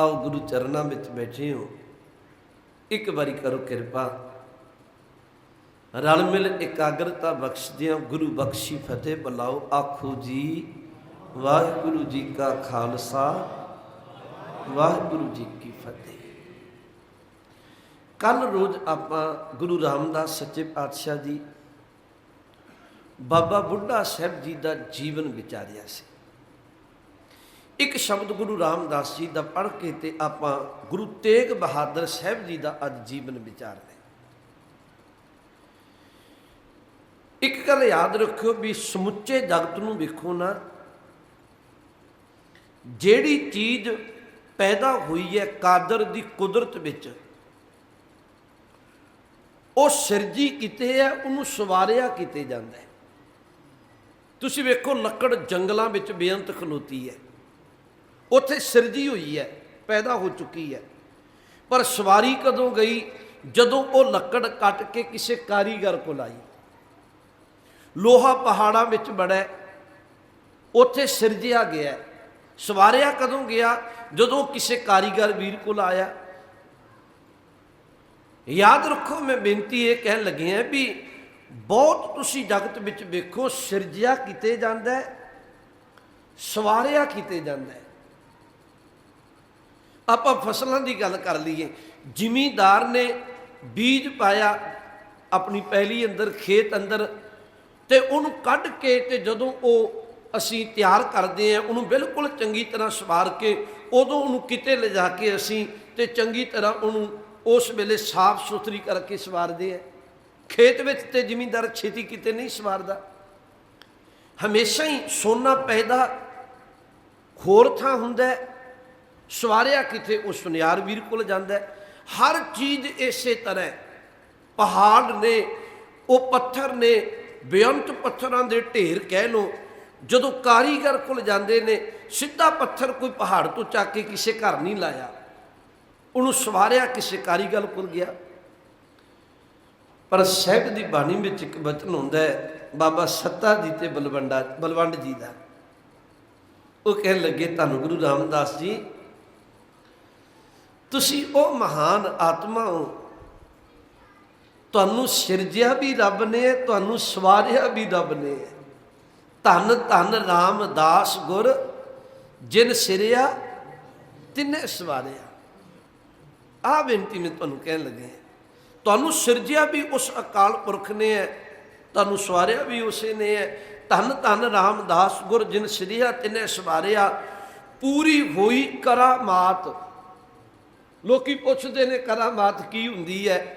ਆਓ ਗੁਰੂ ਚਰਨਾਂ ਵਿੱਚ ਬੈਠੇ ਹੋ। ਇੱਕ ਵਾਰੀ ਕਰੋ ਕਿਰਪਾ। ਰਲ ਮਿਲ ਇਕਾਗਰਤਾ ਬਖਸ਼ਦਿਆਂ ਗੁਰੂ ਬਖਸ਼ੀ ਫਤਿਹ ਬੁਲਾਓ। ਆਖੋ ਜੀ, ਵਾਹਿਗੁਰੂ ਜੀ ਕਾ ਖਾਲਸਾ, ਵਾਹਿਗੁਰੂ ਜੀ ਕੀ ਫਤਿਹ। ਕੱਲ ਰੋਜ਼ ਆਪਾਂ ਗੁਰੂ ਰਾਮਦਾਸ ਸੱਚੇ ਪਾਤਸ਼ਾਹ ਜੀ, ਬਾਬਾ ਬੁੱਢਾ ਸਾਹਿਬ ਜੀ ਦਾ ਜੀਵਨ ਵਿਚਾਰਿਆ ਸੀ। ਇੱਕ ਸ਼ਬਦ ਗੁਰੂ ਰਾਮਦਾਸ ਜੀ ਦਾ ਪੜ੍ਹ ਕੇ ਤੇ ਆਪਾਂ ਗੁਰੂ ਤੇਗ ਬਹਾਦਰ ਸਾਹਿਬ ਜੀ ਦਾ ਅੱਜ ਜੀਵਨ ਵਿਚਾਰਦੇ ਇੱਕ ਗੱਲ ਯਾਦ ਰੱਖਿਓ ਵੀ ਸਮੁੱਚੇ ਜਗਤ ਨੂੰ ਵੇਖੋ ਨਾ, ਜਿਹੜੀ ਚੀਜ਼ ਪੈਦਾ ਹੋਈ ਹੈ ਕਾਦਰ ਦੀ ਕੁਦਰਤ ਵਿੱਚ, ਉਹ ਸਿਰਜੀ ਕਿਤੇ ਹੈ, ਉਹਨੂੰ ਸਵਾਰਿਆ ਕਿਤੇ ਜਾਂਦਾ ਹੈ। ਤੁਸੀਂ ਵੇਖੋ ਲੱਕੜ ਜੰਗਲਾਂ ਵਿੱਚ ਬੇਅੰਤ ਖਲੋਤੀ ਹੈ। ਉੱਥੇ ਸਿਰਜੀ ਹੋਈ ਹੈ, ਪੈਦਾ ਹੋ ਚੁੱਕੀ ਹੈ। ਪਰ ਸਵਾਰੀ ਕਦੋਂ ਗਈ? ਜਦੋਂ ਉਹ ਲੱਕੜ ਕੱਟ ਕੇ ਕਿਸੇ ਕਾਰੀਗਰ ਕੋਲ ਆਈ। ਲੋਹਾ ਪਹਾੜਾਂ ਵਿੱਚ ਬੜਾ ਉੱਥੇ ਸਿਰਜਿਆ ਗਿਆ। ਸਵਾਰਿਆ ਕਦੋਂ ਗਿਆ? ਜਦੋਂ ਕਿਸੇ ਕਾਰੀਗਰ ਵੀਰ ਕੋਲ ਆਇਆ। ਯਾਦ ਰੱਖੋ, ਮੈਂ ਬੇਨਤੀ ਇਹ ਕਹਿਣ ਲੱਗੇ ਆ ਵੀ ਬਹੁਤ ਤੁਸੀਂ ਜਗਤ ਵਿੱਚ ਵੇਖੋ, ਸਿਰਜਿਆ ਕਿਤੇ ਜਾਂਦਾ ਹੈ, ਸਵਾਰਿਆ ਕਿਤੇ ਜਾਂਦਾ ਹੈ। ਆਪਾਂ ਫਸਲਾਂ ਦੀ ਗੱਲ ਕਰ ਲਈਏ। ਜ਼ਿਮੀਂਦਾਰ ਨੇ ਬੀਜ ਪਾਇਆ ਆਪਣੀ ਪਹਿਲੀ ਅੰਦਰ, ਖੇਤ ਅੰਦਰ, ਤੇ ਉਹਨੂੰ ਕੱਢ ਕੇ ਤੇ ਜਦੋਂ ਉਹ ਅਸੀਂ ਤਿਆਰ ਕਰਦੇ ਆ ਉਹਨੂੰ ਬਿਲਕੁਲ ਚੰਗੀ ਤਰ੍ਹਾਂ ਸਵਾਰ ਕੇ ਉਦੋਂ ਉਹਨੂੰ ਕਿਤੇ ਲਿਜਾ ਕੇ ਅਸੀਂ ਤੇ ਚੰਗੀ ਤਰ੍ਹਾਂ ਉਹਨੂੰ ਉਸ ਵੇਲੇ ਸਾਫ਼ ਸੁਥਰੀ ਕਰਕੇ ਸਵਾਰਦੇ ਆ ਖੇਤ ਵਿੱਚ ਤੇ ਜ਼ਿਮੀਂਦਾਰ ਛੇਤੀ ਕਿਤੇ ਨਹੀਂ ਸਵਾਰਦਾ। ਹਮੇਸ਼ਾ ਹੀ ਸੋਨਾ ਪੈਦਾ ਹੋਰ ਥਾਂ ਹੁੰਦਾ ਸਵਾਰਿਆ ਕਿਤੇ ਉਹ ਸੁਨਿਆਰ ਵੀਰ ਕੋਲ ਜਾਂਦਾ ਹਰ ਚੀਜ਼ ਇਸੇ ਤਰ੍ਹਾਂ ਪਹਾੜ ਨੇ, ਉਹ ਪੱਥਰ ਨੇ, ਬੇਅੰਤ ਪੱਥਰਾਂ ਦੇ ਢੇਰ ਕਹਿ ਲੋ ਜਦੋਂ ਕਾਰੀਗਰ ਕੋਲ ਜਾਂਦੇ ਨੇ, ਸਿੱਧਾ ਪੱਥਰ ਕੋਈ ਪਹਾੜ ਤੋਂ ਚੱਕ ਕੇ ਕਿਸੇ ਘਰ ਨਹੀਂ ਲਾਇਆ। ਉਹਨੂੰ ਸਵਾਰਿਆ ਕਿਸੇ ਕਾਰੀਗਰ ਕੋਲ ਗਿਆ। ਪਰ ਸਾਹਿਬ ਦੀ ਬਾਣੀ ਵਿੱਚ ਇੱਕ ਬਚਨ ਹੁੰਦਾ ਹੈ, ਬਾਬਾ ਸੱਤਾ ਜੀ ਤੇ ਬਲਵੰਡਾ, ਬਲਵੰਡ ਜੀ ਦਾ। ਉਹ ਕਹਿਣ ਲੱਗੇ ਤੁਹਾਨੂੰ ਗੁਰੂ ਰਾਮਦਾਸ ਜੀ ਤੁਸੀਂ ਉਹ ਮਹਾਨ ਆਤਮਾ ਹੋ। ਤੁਹਾਨੂੰ ਸਿਰਜਿਆ ਵੀ ਰੱਬ ਨੇ, ਤੁਹਾਨੂੰ ਸਵਾਰਿਆ ਵੀ ਰੱਬ ਨੇ। ਧੰਨ ਧੰਨ ਰਾਮਦਾਸ ਗੁਰ, ਜਿਨ ਸਿਰਿਆ, ਤਿੰਨੇ ਸਵਾਰਿਆ। ਆ ਬੇਨਤੀ ਮੈਂ ਤੁਹਾਨੂੰ ਕਹਿਣ ਲੱਗੇ ਤੁਹਾਨੂੰ ਸਿਰਜਿਆ ਵੀ ਉਸ ਅਕਾਲ ਪੁਰਖ ਨੇ ਹੈ, ਤੁਹਾਨੂੰ ਸਵਾਰਿਆ ਵੀ ਉਸੇ ਨੇ ਹੈ। ਧੰਨ ਧੰਨ ਰਾਮਦਾਸ ਗੁਰ, ਜਿਨ ਸਿਰਿਆ, ਤਿੰਨੇ ਸਵਾਰਿਆ। ਪੂਰੀ ਹੋਈ ਕਰਾਮਾਤ। ਲੋਕੀ ਪੁੱਛਦੇ ਨੇ ਕਰਾਮਾਤ ਕੀ ਹੁੰਦੀ ਹੈ?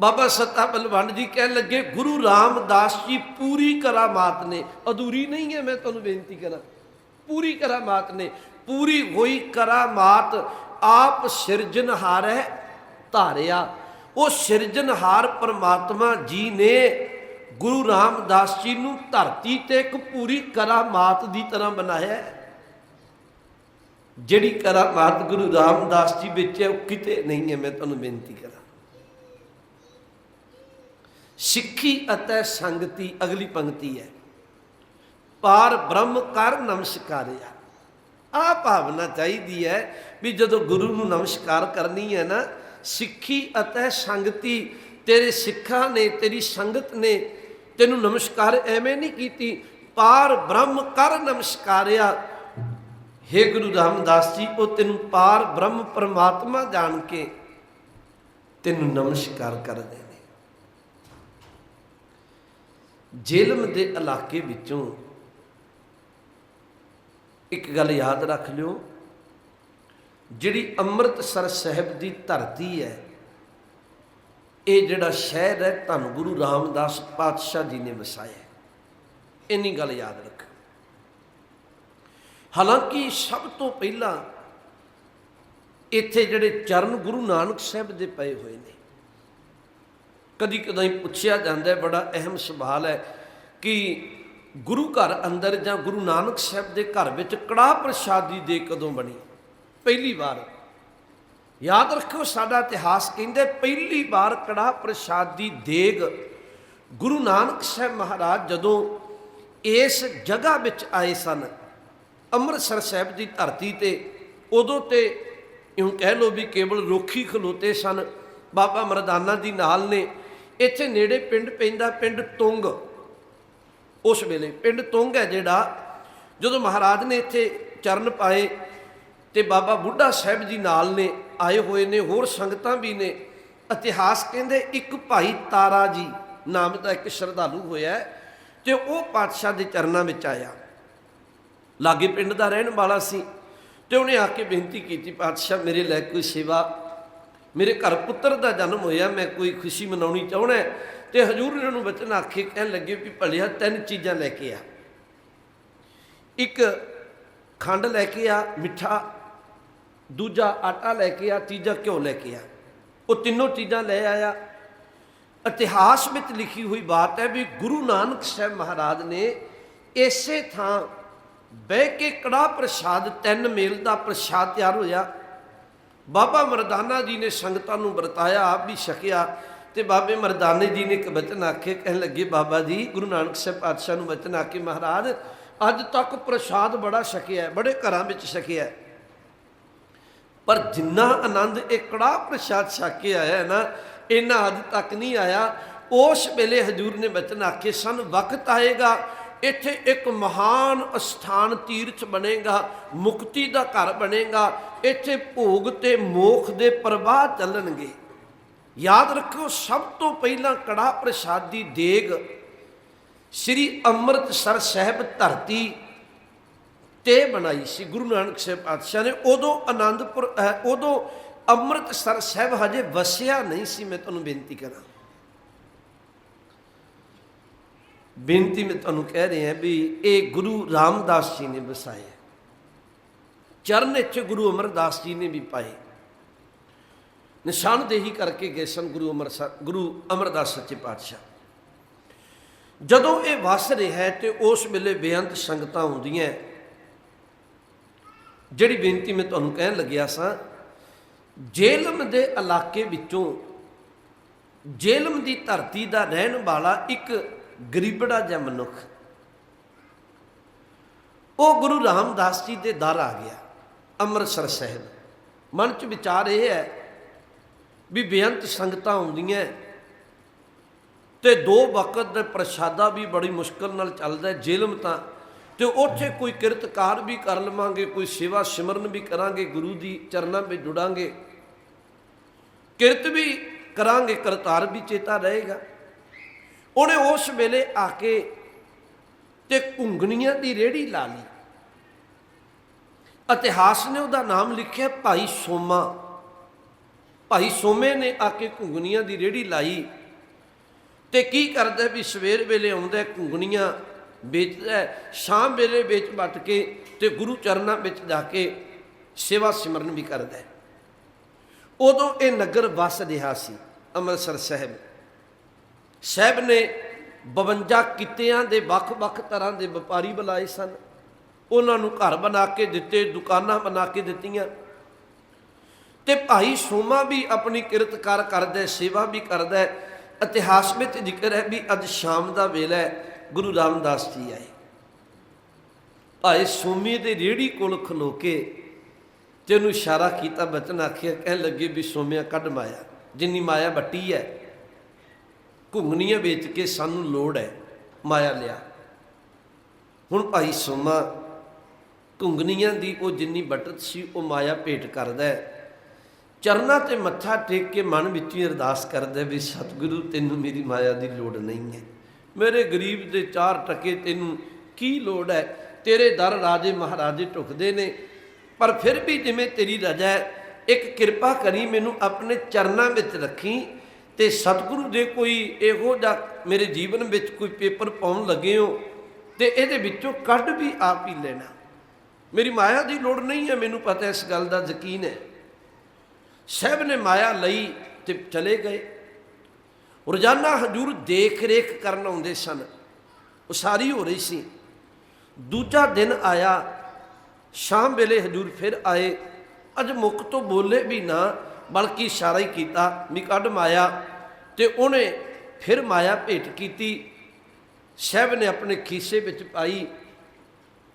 ਬਾਬਾ ਸੱਤਾ ਬਲਵੰਡ ਜੀ ਕਹਿਣ ਲੱਗੇ, ਗੁਰੂ ਰਾਮਦਾਸ ਜੀ, ਪੂਰੀ ਕਰਾਮਾਤ ਨੇ। ਅਧੂਰੀ ਨਹੀਂ ਹੈ, ਮੈਂ ਤੁਹਾਨੂੰ ਬੇਨਤੀ ਕਰਾਂ। ਪੂਰੀ ਕਰਾਮਾਤ ਨੇ। ਪੂਰੀ ਹੋਈ ਕਰਾਮਾਤ, ਆਪ ਸਿਰਜਨਹਾਰ ਹੈ, ਧਾਰਿਆ। ਉਹ ਸਿਰਜਣਹਾਰ ਪਰਮਾਤਮਾ ਜੀ ਨੇ ਗੁਰੂ ਰਾਮਦਾਸ ਜੀ ਨੂੰ ਧਰਤੀ ਤੇ ਇੱਕ ਪੂਰੀ ਕਰਾਮਾਤ ਦੀ ਤਰ੍ਹਾਂ ਬਣਾਇਆ ਹੈ। ਜਿਹੜੀ ਕਰਾਮਾਤ ਗੁਰੂ ਰਾਮਦਾਸ ਜੀ ਵਿੱਚ ਹੈ, ਉਹ ਕਿਤੇ ਨਹੀਂ ਹੈ, ਮੈਂ ਤੁਹਾਨੂੰ ਬੇਨਤੀ ਕਰਾਂ। ਸਿੱਖੀ ਅਤੇ ਸੰਗਤੀ ਅਗਲੀ ਪੰਕਤੀ ਹੈ। ਪਾਰ ਬ੍ਰਹਮ ਕਰ ਨਮਸਕਾਰਿਆ। ਆ ਭਾਵਨਾ ਚਾਹੀਦੀ ਹੈ ਵੀ ਜਦੋਂ ਗੁਰੂ ਨੂੰ ਨਮਸਕਾਰ ਕਰਨੀ ਹੈ ਨਾ, ਸਿੱਖੀ ਅਤੇ ਸੰਗਤੀ ਤੇਰੇ ਸਿੱਖਾਂ ਨੇ, ਤੇਰੀ ਸੰਗਤ ਨੇ ਤੈਨੂੰ ਨਮਸਕਾਰ ਐਵੇਂ ਨਹੀਂ ਕੀਤੀ। ਪਾਰ ਬ੍ਰਹਮ ਕਰ ਨਮਸਕਾਰਿਆ हे ਗੁਰੂ ਰਾਮਦਾਸ ਜੀ, ਉਹ ਤੈਨੂੰ ਪਾਰ ਬ੍ਰਹਮ ਪਰਮਾਤਮਾ ਜਾਣ ਕੇ ਤੈਨੂੰ ਨਮਸਕਾਰ ਕਰਦੇ ਨੇ। ਜੇਲਮ ਦੇ ਇਲਾਕੇ ਵਿੱਚੋਂ ਇੱਕ ਗੱਲ ਯਾਦ ਰੱਖ ਲਿਓ, ਜਿਹੜੀ ਅੰਮ੍ਰਿਤਸਰ ਸਾਹਿਬ ਦੀ ਧਰਤੀ ਹੈ, ਇਹ ਜਿਹੜਾ ਸ਼ਹਿਰ ਹੈ, ਧੰਨ ਗੁਰੂ ਰਾਮਦਾਸ ਪਾਤਸ਼ਾਹ ਜੀ ਨੇ ਵਸਾਇਆ ਇੰਨੀ ਗੱਲ ਯਾਦ ਰੱਖੋ ਹਾਲਾਂਕਿ ਸਭ ਤੋਂ ਪਹਿਲਾਂ ਇੱਥੇ ਜਿਹੜੇ ਚਰਨ ਗੁਰੂ ਨਾਨਕ ਸਾਹਿਬ ਦੇ ਪਏ ਹੋਏ ਨੇ, ਕਦੀ ਕਦਾਈ ਪੁੱਛਿਆ ਜਾਂਦਾ ਹੈ, ਬੜਾ ਅਹਿਮ ਸਵਾਲ ਹੈ ਕਿ ਗੁਰੂ ਘਰ ਅੰਦਰ ਜਾਂ ਗੁਰੂ ਨਾਨਕ ਸਾਹਿਬ ਦੇ ਘਰ ਵਿੱਚ ਕੜਾਹ ਪ੍ਰਸ਼ਾਦੀ ਦੇ ਕਦੋਂ ਬਣੀ? ਪਹਿਲੀ ਵਾਰ। ਯਾਦ ਰੱਖੋ ਸਾਡਾ ਇਤਿਹਾਸ ਕਹਿੰਦੇ ਪਹਿਲੀ ਵਾਰ ਕੜਾਹ ਪ੍ਰਸ਼ਾਦੀ ਦੇਗ ਗੁਰੂ ਨਾਨਕ ਸਾਹਿਬ ਮਹਾਰਾਜ ਜਦੋਂ ਇਸ ਜਗ੍ਹਾ ਵਿੱਚ ਆਏ ਸਨ ਅੰਮ੍ਰਿਤਸਰ ਸਾਹਿਬ ਦੀ ਧਰਤੀ ਤੇ ਉਦੋਂ ਤੇ ਇਉਂ ਕਹਿ ਲੋ ਵੀ ਕੇਵਲ ਰੋਖੀ ਖਲੋਤੇ ਸਨ। ਬਾਬਾ ਮਰਦਾਨਾ ਦੀ ਨਾਲ ਨੇ। ਇੱਥੇ ਨੇੜੇ ਪਿੰਡ ਪੈਂਦਾ ਪਿੰਡ ਤੁੰਗ। ਉਸ ਵੇਲੇ ਪਿੰਡ ਤੁੰਗ ਹੈ ਜਿਹੜਾ ਜਦੋਂ ਮਹਾਰਾਜ ਨੇ ਇੱਥੇ ਚਰਨ ਪਾਏ ਤੇ ਬਾਬਾ ਬੁੱਢਾ ਸਾਹਿਬ ਜੀ ਨਾਲ ਨੇ ਆਏ ਹੋਏ ਨੇ ਹੋਰ ਸੰਗਤਾਂ ਵੀ ਨੇ। ਇਤਿਹਾਸ ਕਹਿੰਦੇ ਇੱਕ ਭਾਈ ਤਾਰਾ ਜੀ ਨਾਮ ਦਾ ਇੱਕ ਸ਼ਰਧਾਲੂ ਹੋਇਆ ਹੈ, ਤੇ ਉਹ ਪਾਤਸ਼ਾਹ ਦੇ ਚਰਨਾਂ ਵਿੱਚ ਆਇਆ। ਲਾਗੇ ਪਿੰਡ ਦਾ ਰਹਿਣ ਵਾਲਾ ਸੀ ਤੇ ਉਹਨੇ ਆ ਕੇ ਬੇਨਤੀ ਕੀਤੀ, ਪਾਤਸ਼ਾਹ, ਮੇਰੇ ਲਈ ਕੋਈ ਸੇਵਾ, ਮੇਰੇ ਘਰ ਪੁੱਤਰ ਦਾ ਜਨਮ ਹੋਇਆ, ਮੈਂ ਕੋਈ ਖੁਸ਼ੀ ਮਨਾਉਣੀ ਚਾਹਣਾ ਹੈ। ਤੇ ਹਜੂਰ ਨੇ ਉਹਨੂੰ ਬਚਨ ਆਖੇ, ਕਹਿਣ ਲੱਗੇ ਵੀ ਭਲਿਆ ਤਿੰਨ ਚੀਜ਼ਾਂ ਲੈ ਕੇ ਆ। ਇੱਕ ਖੰਡ ਲੈ ਕੇ ਆ, ਮਿੱਠਾ, ਦੂਜਾ ਆਟਾ ਲੈ ਕੇ ਆ, ਤੀਜਾ ਘਿਓ ਲੈ ਕੇ ਆ। ਉਹ ਤਿੰਨੋਂ ਚੀਜ਼ਾਂ ਲੈ ਆਇਆ। ਇਤਿਹਾਸ ਵਿੱਚ ਲਿਖੀ ਹੋਈ ਬਾਤ ਹੈ ਵੀ ਗੁਰੂ ਨਾਨਕ ਸਾਹਿਬ ਮਹਾਰਾਜ ਨੇ ਇਸੇ ਥਾਂ ਬਹਿ ਕੇ ਕੜਾ ਪ੍ਰਸ਼ਾਦ, ਤਿੰਨ ਮੇਲ ਦਾ ਪ੍ਰਸ਼ਾਦ ਤਿਆਰ ਹੋਇਆ। ਬਾਬਾ ਮਰਦਾਨਾ ਜੀ ਨੇ ਸੰਗਤਾਂ ਨੂੰ ਵਰਤਾਇਆ, ਆਪ ਵੀ ਛਕਿਆ ਤੇ ਬਾਬੇ ਮਰਦਾਨੇ ਜੀ ਨੇ ਇੱਕ ਬਚਨ ਆਖੇ, ਕਹਿਣ ਲੱਗੇ, ਬਾਬਾ ਜੀ, ਗੁਰੂ ਨਾਨਕ ਸਾਹਿਬ ਪਾਤਸ਼ਾਹ ਨੂੰ ਬਚਨ ਆਖੇ, ਮਹਾਰਾਜ, ਅੱਜ ਤੱਕ ਪ੍ਰਸ਼ਾਦ ਬੜਾ ਛਕਿਆ ਬੜੇ ਘਰਾਂ ਵਿੱਚ ਛਕਿਆ ਪਰ ਜਿੰਨਾ ਆਨੰਦ ਇਹ ਕੜਾ ਪ੍ਰਸ਼ਾਦ ਛਕ ਕੇ ਆਇਆ ਨਾ ਇਹਨਾਂ ਹੱਦ ਤੱਕ ਨਹੀਂ ਆਇਆ। ਉਸ ਵੇਲੇ ਹਜੂਰ ਨੇ ਬਚਨ ਆਖੇ, ਸਨ ਵਕਤ ਆਏਗਾ ਇੱਥੇ ਇੱਕ ਮਹਾਨ ਅਸਥਾਨ ਤੀਰਥ ਬਣੇਗਾ, ਮੁਕਤੀ ਦਾ ਘਰ ਬਣੇਗਾ। ਇੱਥੇ ਭੋਗ ਤੇ ਮੋਖ ਦੇ ਪ੍ਰਵਾਹ ਚੱਲਣਗੇ। ਯਾਦ ਰੱਖੋ ਸਭ ਤੋਂ ਪਹਿਲਾਂ ਕੜਾ ਪ੍ਰਸ਼ਾਦ ਦੀ ਦੇਗ। ਸ੍ਰੀ ਅੰਮ੍ਰਿਤਸਰ ਸਾਹਿਬ ਧਰਤੀ ਤੇ ਬਣਾਈ ਸੀ, ਗੁਰੂ ਨਾਨਕ ਸਾਹਿਬ ਪਾਤਸ਼ਾਹ ਨੇ। ਉਦੋਂ ਆਨੰਦਪੁਰ ਉਦੋਂ ਅੰਮ੍ਰਿਤਸਰ ਸਾਹਿਬ ਹਜੇ ਵਸਿਆ ਨਹੀਂ ਸੀ, ਮੈਂ ਤੁਹਾਨੂੰ ਬੇਨਤੀ ਕਰਾਂ। ਬੇਨਤੀ ਮੈਂ ਤੁਹਾਨੂੰ ਕਹਿ ਰਿਹਾ ਵੀ ਇਹ ਗੁਰੂ ਰਾਮਦਾਸ ਜੀ ਨੇ ਵਸਾਏ ਚਰਨ ਇੱਥੇ ਗੁਰੂ ਅਮਰਦਾਸ ਜੀ ਨੇ ਵੀ ਪਾਏ। ਨਿਸ਼ਾਨਦੇਹੀ ਕਰਕੇ ਗਏ ਸਨ ਗੁਰੂ ਅਮਰ ਗੁਰੂ ਅਮਰਦਾਸ ਸੱਚੇ ਪਾਤਸ਼ਾਹ। ਜਦੋਂ ਇਹ ਵਸ ਰਿਹਾ ਹੈ ਤੇ ਉਸ ਵੇਲੇ ਬੇਅੰਤ ਸੰਗਤਾਂ ਹੁੰਦੀਆਂ ਜਿਹੜੀ ਬੇਨਤੀ ਮੈਂ ਤੁਹਾਨੂੰ ਕਹਿਣ ਲੱਗਿਆ ਸਾਂ, ਜੇਲਮ ਦੇ ਇਲਾਕੇ ਵਿੱਚੋਂ ਜੇਲਮ ਦੀ ਧਰਤੀ ਦਾ ਰਹਿਣ ਵਾਲਾ ਇੱਕ ਗਰੀਬੜਾ ਜਿਹਾ ਮਨੁੱਖ। ਉਹ ਗੁਰੂ ਰਾਮਦਾਸ ਜੀ ਦੇ ਦਰ ਆ ਗਿਆ, ਅੰਮ੍ਰਿਤਸਰ ਸਾਹਿਬ। ਮਨ ਚ ਵਿਚਾਰ ਇਹ ਹੈ ਵੀ ਬੇਅੰਤ ਸੰਗਤਾਂ ਆਉਂਦੀਆਂ ਤੇ ਦੋ ਵਕਤ ਦੇ ਪ੍ਰਸ਼ਾਦਾ ਵੀ ਬੜੀ ਮੁਸ਼ਕਲ ਨਾਲ ਚੱਲਦਾ ਹੈ ਜੇਲਮ ਤਾਂ ਤੇ ਉੱਥੇ ਕੋਈ ਕਿਰਤਕਾਰ ਵੀ ਕਰ ਲਵਾਂਗੇ, ਕੋਈ ਸੇਵਾ ਸਿਮਰਨ ਵੀ ਕਰਾਂਗੇ, ਗੁਰੂ ਦੀ ਚਰਨਾਂ ਵਿੱਚ ਜੁੜਾਂਗੇ। ਕਿਰਤ ਵੀ ਕਰਾਂਗੇ, ਕਰਤਾਰ ਵੀ ਚੇਤਾ ਰਹੇਗਾ। ਉਹਨੇ ਉਸ ਵੇਲੇ ਆ ਕੇ ਤੇ ਘੁੰਗਣੀਆਂ ਦੀ ਰੇੜੀ ਲਾ ਲਈ। ਇਤਿਹਾਸ ਨੇ ਉਹਦਾ ਨਾਮ ਲਿਖਿਆ ਭਾਈ ਸੋਮਾ। ਭਾਈ ਸੋਮੇ ਨੇ ਆ ਕੇ ਘੁੰਗਣੀਆਂ ਦੀ ਰੇੜੀ ਲਾਈ ਤੇ ਕੀ ਕਰਦਾ ਵੀ ਸਵੇਰ ਵੇਲੇ ਆਉਂਦਾ ਘੁੰਗਣੀਆਂ ਵੇਚਦਾ ਸ਼ਾਮ ਵੇਲੇ ਵੇਚ ਵੱਟ ਕੇ ਤੇ ਗੁਰੂ ਚਰਨਾਂ ਵਿੱਚ ਜਾ ਕੇ ਸੇਵਾ ਸਿਮਰਨ ਵੀ ਕਰਦਾ ਉਦੋਂ ਇਹ ਨਗਰ ਵਸ ਰਿਹਾ ਸੀ, ਅੰਮ੍ਰਿਤਸਰ ਸਾਹਿਬ। ਸਾਹਿਬ ਨੇ 52 ਕਿੱਤਿਆਂ ਦੇ ਵੱਖ-ਵੱਖ ਤਰ੍ਹਾਂ ਦੇ ਵਪਾਰੀ ਬੁਲਾਏ ਸਨ। ਉਹਨਾਂ ਨੂੰ ਘਰ ਬਣਾ ਕੇ ਦਿੱਤੇ, ਦੁਕਾਨਾਂ ਬਣਾ ਕੇ ਦਿੱਤੀਆਂ। ਤੇ ਭਾਈ ਸੋਮਾ ਵੀ ਆਪਣੀ ਕਿਰਤਕਾਰ ਕਰਦਾ ਸੇਵਾ ਵੀ ਕਰਦਾ ਇਤਿਹਾਸ ਵਿੱਚ ਜ਼ਿਕਰ ਹੈ ਵੀ ਅੱਜ ਸ਼ਾਮ ਦਾ ਵੇਲਾ ਹੈ, ਗੁਰੂ ਰਾਮਦਾਸ ਜੀ ਆਏ। ਭਾਈ ਸੋਮੀ ਦੇ ਰੇੜੀ ਕੋਲ ਖਲੋ ਕੇ ਤੇ ਉਹਨੂੰ ਇਸ਼ਾਰਾ ਕੀਤਾ, ਬਚਨ ਆਖਿਆ, ਕਹਿਣ ਲੱਗੇ ਵੀ ਸੋਮਿਆ, ਕੱਢ ਮਾਇਆ। ਜਿੰਨੀ ਮਾਇਆ ਵੱਟੀ ਹੈ ਘੁੰਗਣੀਆਂ ਵੇਚ ਕੇ ਸਾਨੂੰ ਲੋੜ ਹੈ, ਮਾਇਆ ਲਿਆ। ਹੁਣ ਭਾਈ ਸੋਮਾ, ਘੁੰਗਣੀਆਂ ਦੀ ਉਹ ਜਿੰਨੀ ਬਟਤ ਸੀ, ਉਹ ਮਾਇਆ ਭੇਟ ਕਰਦਾ ਹੈ। ਚਰਨਾਂ ਤੇ ਮੱਥਾ ਟੇਕ ਕੇ ਮਨ ਵਿੱਚ ਹੀ ਅਰਦਾਸ ਕਰਦਾ ਵੀ, ਸਤਿਗੁਰੂ, ਤੈਨੂੰ ਮੇਰੀ ਮਾਇਆ ਦੀ ਲੋੜ ਨਹੀਂ ਹੈ। ਮੇਰੇ ਗਰੀਬ ਦੇ ਚਾਰ ਟਕੇ ਤੈਨੂੰ ਕੀ ਲੋੜ ਹੈ? ਤੇਰੇ ਦਰ ਰਾਜੇ ਮਹਾਰਾਜੇ ਢੁਕਦੇ ਨੇ, ਪਰ ਫਿਰ ਵੀ ਜਿਵੇਂ ਤੇਰੀ ਰਜਾ ਹੈ, ਇੱਕ ਕਿਰਪਾ ਕਰੀ ਮੈਨੂੰ ਆਪਣੇ ਚਰਨਾਂ ਵਿੱਚ ਰੱਖੀ ਤੇ ਸਤਿਗੁਰੂ ਦੇ ਕੋਈ ਇਹੋ ਜਿਹਾ ਮੇਰੇ ਜੀਵਨ ਵਿੱਚ ਕੋਈ ਪੇਪਰ ਪਾਉਣ ਲੱਗੇ ਹੋ ਤੇ ਇਹਦੇ ਵਿੱਚੋਂ ਕੱਢ ਵੀ ਆਪ ਹੀ ਲੈਣਾ। ਮੇਰੀ ਮਾਇਆ ਦੀ ਲੋੜ ਨਹੀਂ ਹੈ, ਮੈਨੂੰ ਪਤਾ ਇਸ ਗੱਲ ਦਾ ਯਕੀਨ ਹੈ। ਸਾਹਿਬ ਨੇ ਮਾਇਆ ਲਈ ਤੇ ਚਲੇ ਗਏ। ਰੋਜ਼ਾਨਾ ਹਜੂਰ ਦੇਖ ਰੇਖ ਕਰਨ ਆਉਂਦੇ ਸਨ। ਉਸਾਰੀ ਹੋ ਰਹੀ ਸੀ। ਦੂਜਾ ਦਿਨ ਆਇਆ। ਸ਼ਾਮ ਵੇਲੇ ਹਜੂਰ ਫਿਰ ਆਏ। ਅੱਜ ਮੁੱਖ ਤੋਂ ਬੋਲੇ ਵੀ ਨਾ ਬਲਕਿ ਇਸ਼ਾਰਾ ਹੀ ਕੀਤਾ ਵੀ ਕੱਢ ਮਾਇਆ ਤੇ ਉਹਨੇ ਫਿਰ ਮਾਇਆ ਭੇਟ ਕੀਤੀ। ਸਾਹਿਬ ਨੇ ਆਪਣੇ ਖੀਸੇ ਵਿੱਚ ਪਾਈ,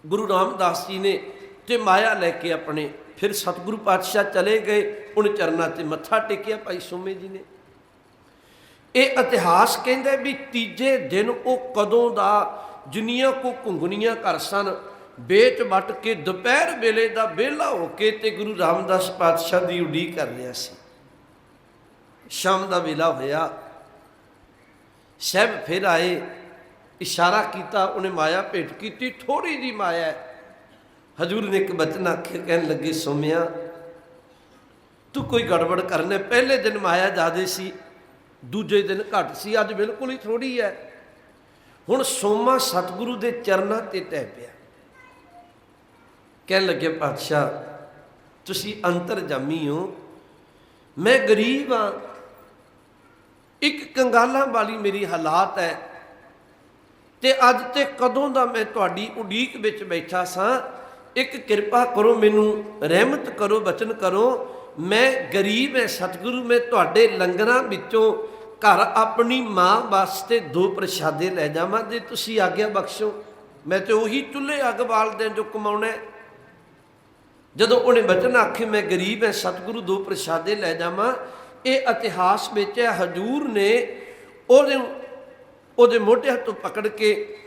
ਗੁਰੂ ਰਾਮਦਾਸ ਜੀ ਨੇ ਤੇ ਮਾਇਆ ਲੈ ਕੇ ਆਪਣੇ ਫਿਰ ਸਤਿਗੁਰੂ ਪਾਤਸ਼ਾਹ ਚਲੇ ਗਏ, ਉਹਨ ਚਰਨਾਂ ਤੇ ਮੱਥਾ ਟੇਕਿਆ ਭਾਈ ਸੋਮੇ ਜੀ ਨੇ। ਇਹ ਇਤਿਹਾਸ ਕਹਿੰਦਾ ਵੀ ਤੀਜੇ ਦਿਨ ਉਹ ਕਦੋਂ ਦਾ ਜਿੰਨੀਆਂ ਕੋ ਘੁੰਗਣੀਆਂ ਕਰ ਸਨ ਵੇਚ ਵੱਟ ਕੇ ਦੁਪਹਿਰ ਵੇਲੇ ਦਾ ਵਿਹਲਾ ਹੋ ਕੇ ਤੇ ਗੁਰੂ ਰਾਮਦਾਸ ਪਾਤਸ਼ਾਹ ਦੀ ਉਡੀਕ ਕਰ ਰਿਹਾ ਸੀ। ਸ਼ਾਮ ਦਾ ਵੇਲਾ ਹੋਇਆ। ਸਹਿਬ ਫਿਰ ਆਏ, ਇਸ਼ਾਰਾ ਕੀਤਾ, ਉਹਨੇ ਮਾਇਆ ਭੇਟ ਕੀਤੀ ਥੋੜੀ ਜੀ ਮਾਇਆ ਹਜੂਰ ਨੇ ਇੱਕ ਬਚਨ ਆਖਿਆ, ਕਹਿਣ ਲੱਗੇ, ਸੋਮਿਆ, ਤੂੰ ਕੋਈ ਗੜਬੜ ਕਰਨੇ ਪਹਿਲੇ ਦਿਨ ਮਾਇਆ ਜ਼ਿਆਦੇ ਸੀ, ਦੂਜੇ ਦਿਨ ਘੱਟ ਸੀ, ਅੱਜ ਬਿਲਕੁਲ ਹੀ ਥੋੜੀ ਹੈ। ਹੁਣ ਸੋਮਾ ਸਤਿਗੁਰੂ ਦੇ ਚਰਨਾਂ ਤੇ ਟਹਿ ਪਿਆ। ਕਹਿਣ ਲੱਗੇ ਪਾਤਸ਼ਾਹ ਤੁਸੀਂ ਅੰਤਰਜਾਮੀ ਹੋ। ਮੈਂ ਗਰੀਬ ਹਾਂ। ਇੱਕ ਕੰਗਾਲਾਂ ਵਾਲੀ ਮੇਰੀ ਹਾਲਾਤ ਹੈ। ਤੇ ਅੱਜ ਤੇ ਕਦੋਂ ਦਾ ਮੈਂ ਤੁਹਾਡੀ ਉਡੀਕ ਵਿੱਚ ਬੈਠਾ ਸਾਂ। ਇੱਕ ਕਿਰਪਾ ਕਰੋ, ਮੈਨੂੰ ਰਹਿਮਤ ਕਰੋ, ਬਚਨ ਕਰੋ। ਮੈਂ ਗਰੀਬ ਐ ਸਤਿਗੁਰੂ, ਮੈਂ ਤੁਹਾਡੇ ਲੰਗਰਾਂ ਵਿੱਚੋਂ ਘਰ ਆਪਣੀ ਮਾਂ ਵਾਸਤੇ ਦੋ ਪ੍ਰਸ਼ਾਦੇ ਲੈ ਜਾਵਾਂ। ਜੇ ਤੁਸੀਂ ਆਗਿਆ ਬਖਸ਼ੋ, ਮੈਂ ਤੇ ਉਹੀ ਚੁੱਲ੍ਹੇ ਅੱਗ ਬਾਲਦੇ ਜੋ ਕਮਾਉਣਾ ਜਦੋਂ ਉਹਨੇ ਬਚਨ ਆਖੇ, ਮੈਂ ਗਰੀਬ ਐ, ਸਤਿਗੁਰੂ ਦੋ ਪ੍ਰਸ਼ਾਦੇ ਲੈ ਜਾਵਾਂ। ਇਹ ਇਤਿਹਾਸ ਵਿੱਚ ਹੈ, ਹਜੂਰ ਨੇ ਉਹਦੇ ਉਹਦੇ ਮੋਢੇ ਹੱਥੋਂ ਪਕੜ ਕੇ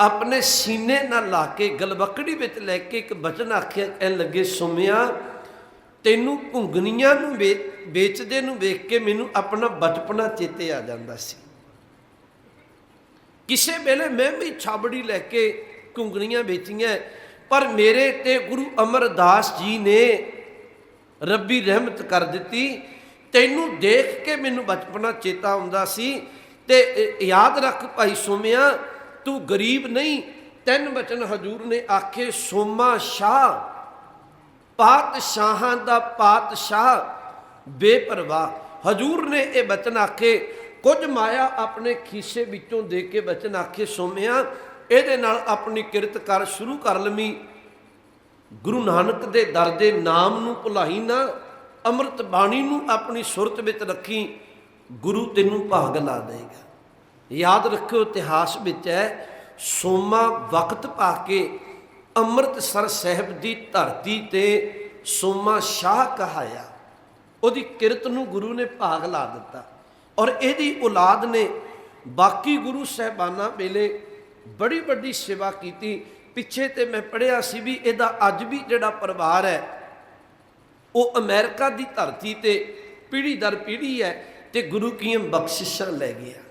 ਆਪਣੇ ਸੀਨੇ ਨਾਲ ਲਾ ਕੇ ਗਲਵਕੜੀ ਵਿੱਚ ਲੈ ਕੇ ਇੱਕ ਬਚਨ ਆਖਿਆ ਕਹਿਣ ਲੱਗੇ ਸੁਮਿਆ, ਤੈਨੂੰ ਘੁੰਗਣੀਆਂ ਨੂੰ ਵੇ- ਵੇਚਦੇ ਨੂੰ ਵੇਖ ਕੇ ਮੈਨੂੰ ਆਪਣਾ ਬਚਪਨਾ ਚੇਤੇ ਆ ਜਾਂਦਾ ਸੀ। ਕਿਸੇ ਵੇਲੇ ਮੈਂ ਵੀ ਛਾਬੜੀ ਲੈ ਕੇ ਘੁੰਗਣੀਆਂ ਵੇਚੀਆਂ ਪਰ ਮੇਰੇ ਤੇ ਗੁਰੂ ਅਮਰਦਾਸ ਜੀ ਨੇ ਰੱਬੀ ਰਹਿਮਤ ਕਰ ਦਿੱਤੀ। ਤੈਨੂੰ ਦੇਖ ਕੇ ਮੈਨੂੰ ਬਚਪਨਾ ਚੇਤਾ ਆਉਂਦਾ ਸੀ ਤੇ ਯਾਦ ਰੱਖ ਭਾਈ ਸੋਮਿਆ, ਤੂੰ ਗਰੀਬ ਨਹੀਂ। ਤਿੰਨ ਬਚਨ ਹਜੂਰ ਨੇ ਆਖੇ, ਸੋਮਾ ਸ਼ਾਹ, ਪਾਤਸ਼ਾਹਾਂ ਦਾ ਪਾਤਸ਼ਾਹ, ਬੇਪਰਵਾਹ। ਹਜੂਰ ਨੇ ਇਹ ਬਚਨ ਆਖੇ। ਕੁਝ ਮਾਇਆ ਆਪਣੇ ਖੀਸੇ ਵਿੱਚੋਂ ਦੇ ਕੇ ਬਚਨ ਆਖੇ, ਸੋਮਿਆ ਇਹਦੇ ਨਾਲ ਆਪਣੀ ਕਿਰਤ ਕਰ ਸ਼ੁਰੂ ਕਰ ਲਵੀਂ। ਗੁਰੂ ਨਾਨਕ ਦੇ ਦਰ ਦੇ ਨਾਮ ਨੂੰ ਭੁਲਾਈ ਨਾ, ਅੰਮ੍ਰਿਤ ਬਾਣੀ ਨੂੰ ਆਪਣੀ ਸੁਰਤ ਵਿੱਚ ਰੱਖੀ, ਗੁਰੂ ਤੈਨੂੰ ਭਾਗ ਲਾ ਦੇਗਾ ਯਾਦ ਰੱਖਿਓ, ਇਤਿਹਾਸ ਵਿੱਚ ਹੈ, ਸੋਮਾ ਵਕਤ ਪਾ ਕੇ ਅੰਮ੍ਰਿਤਸਰ ਸਾਹਿਬ ਦੀ ਧਰਤੀ ਤੇ ਸੋਮਾ ਸ਼ਾਹ ਕਹਾਇਆ। ਉਹਦੀ ਕਿਰਤ ਨੂੰ ਗੁਰੂ ਨੇ ਭਾਗ ਲਾ ਦਿੱਤਾ। ਔਰ ਇਹਦੀ ਔਲਾਦ ਨੇ ਬਾਕੀ ਗੁਰੂ ਸਹਿਬਾਨਾਂ ਵੇਲੇ ਬੜੀ ਵੱਡੀ ਸੇਵਾ ਕੀਤੀ। ਪਿੱਛੇ ਤੇ ਮੈਂ ਪੜਿਆ ਸੀ ਵੀ ਇਹਦਾ ਅੱਜ ਵੀ ਜਿਹੜਾ ਪਰਿਵਾਰ ਹੈ, ਉਹ ਅਮਰੀਕਾ ਦੀ ਧਰਤੀ ਤੇ ਪੀੜ੍ਹੀ ਦਰ ਪੀੜ੍ਹੀ ਹੈ ਤੇ ਗੁਰੂ ਕੀਆਂ ਬਖਸ਼ਿਸ਼ਾਂ ਲੈ ਗਿਆ।